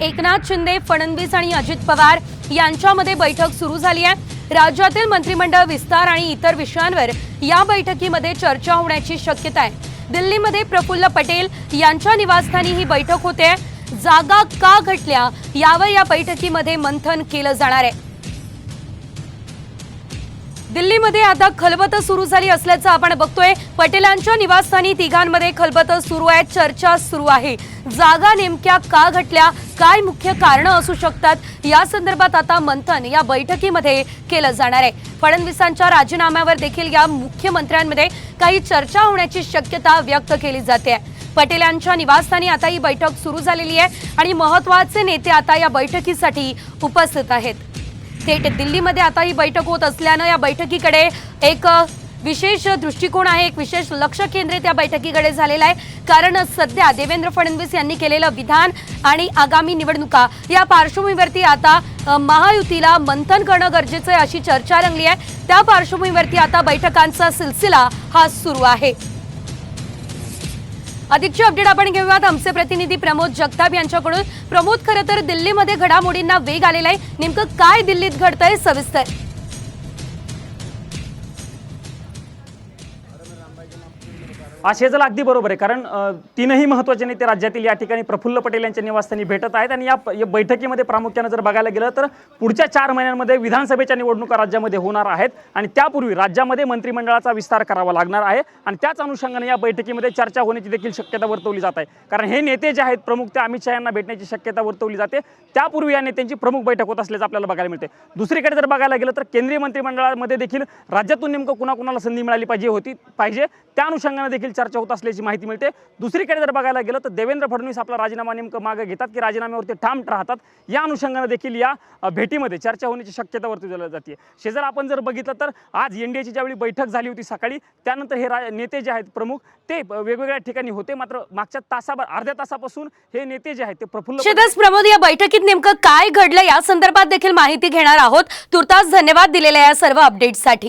एकनाथ शिंदे फडणवीस आणि अजित पवार यांच्यामध्ये बैठक सुरू झाली आहे. राज्यातील मंत्रिमंडळ विस्तार आणि इतर विषयांवर या बैठकीमध्ये चर्चा होण्याची शक्यता आहे. दिल्लीमध्ये प्रफुल्ल पटेल यांच्या निवासस्थानी ही बैठक होते. जागा का घटल्या? यावर या बैठकीमध्ये मंथन केलं जाणार आहे. दिल्लीमध्ये आता खलबत सुरू झाली असल्याचं आपण बघतोय. पटेलांच्या निवासस्थानी तिघांमध्ये खलबत सुरू आहे चर्चा सुरू आहे. जागा नेमक्या का घटल्या? काय मुख्य कारणं असू शकतात? या संदर्भात आता मंथन या बैठकीमध्ये केलं जाणार आहे. फडणवीसांच्या राजीनाम्यावर देखील या मुख्यमंत्र्यांमध्ये काही चर्चा होण्याची शक्यता व्यक्त केली जाते. पटेलांच्या निवासस्थानी आता ही बैठक सुरू झालेली आहे आणि महत्त्वाचे नेते आता या बैठकीसाठी उपस्थित आहेत. थेट दिल्लीमध्ये आता ही बैठक होत असल्यानं या बैठकीकडे एक विशेष दृष्टिकोन आहे एक विशेष लक्ष केंद्रित या बैठकीकडे झालेलं आहे. कारण सध्या देवेंद्र फडणवीस यांनी केलेलं विधान आणि आगामी निवडणुका या पार्श्वभूमीवरती आता महायुतीला मंथन करणं गरजेचं आहे अशी चर्चा रंगली आहे. त्या पार्श्वभूमीवरती आता बैठकांचा सिलसिला हा सुरू आहे. अधिकची अपडेट आपण घेऊयात. आमचे प्रतिनिधी प्रमोद जगताप यांच्याकडून. प्रमोद खरं तर दिल्लीमध्ये घडामोडींना वेग आलेला आहे. नेमकं काय दिल्लीत घडतंय सविस्तर? आशेजल अगदी बरोबर आहे कारण तीनही महत्त्वाचे नेते राज्यातील या ठिकाणी प्रफुल्ल पटेल यांच्या निवासस्थानी भेटत आहेत आणि या या बैठकीमध्ये प्रामुख्यानं जर बघायला गेलं तर पुढच्या चार महिन्यांमध्ये विधानसभेच्या निवडणुका राज्यामध्ये होणार आहेत आणि त्यापूर्वी राज्यामध्ये मंत्रिमंडळाचा विस्तार करावा लागणार आहे आणि त्याच अनुषंगाने या बैठकीमध्ये चर्चा होण्याची देखील शक्यता वर्तवली जात आहे. कारण हे नेते जे आहेत प्रमुख ते अमित शहा यांना भेटण्याची शक्यता वर्तवली जाते. त्यापूर्वी या नेत्यांची प्रमुख बैठक होत असल्याचं आपल्याला बघायला मिळते. दुसरीकडे जर बघायला गेलं तर केंद्रीय मंत्रिमंडळामध्ये देखील राज्यातून नेमकं कुणाकुणाला संधी मिळाली पाहिजे होती पाहिजे. त्या अनुषंगाने देखील चर्चा होत असल्याची माहिती मिळते. दुसरीकडे जर बघायला गेलं तर देवेंद्र फडणवीस आपला राजीनामा नेमकं मागे घेतात की राजीनाम्यावरती ठाम राहतात या अनुषंगाने देखील या भेटीमध्ये चर्चा होण्याची शक्यता वर्तवली जाते शेजार आपण जर बघितलं तर आज एन डी एची ज्यावेळी बैठक झाली होती सकाळी त्यानंतर हे रा नेते जे आहेत प्रमुख ते वेगवेगळ्या ठिकाणी होते. मात्र मागच्या तासाभर अर्ध्या तासापासून हे नेते जे आहेत ते प्रफुल्ल शेदास प्रमोद या बैठकीत नेमकं काय घडलं या संदर्भात देखील माहिती घेणार आहोत. तुर्तास धन्यवाद दिलेल्या या सर्व अपडेटसाठी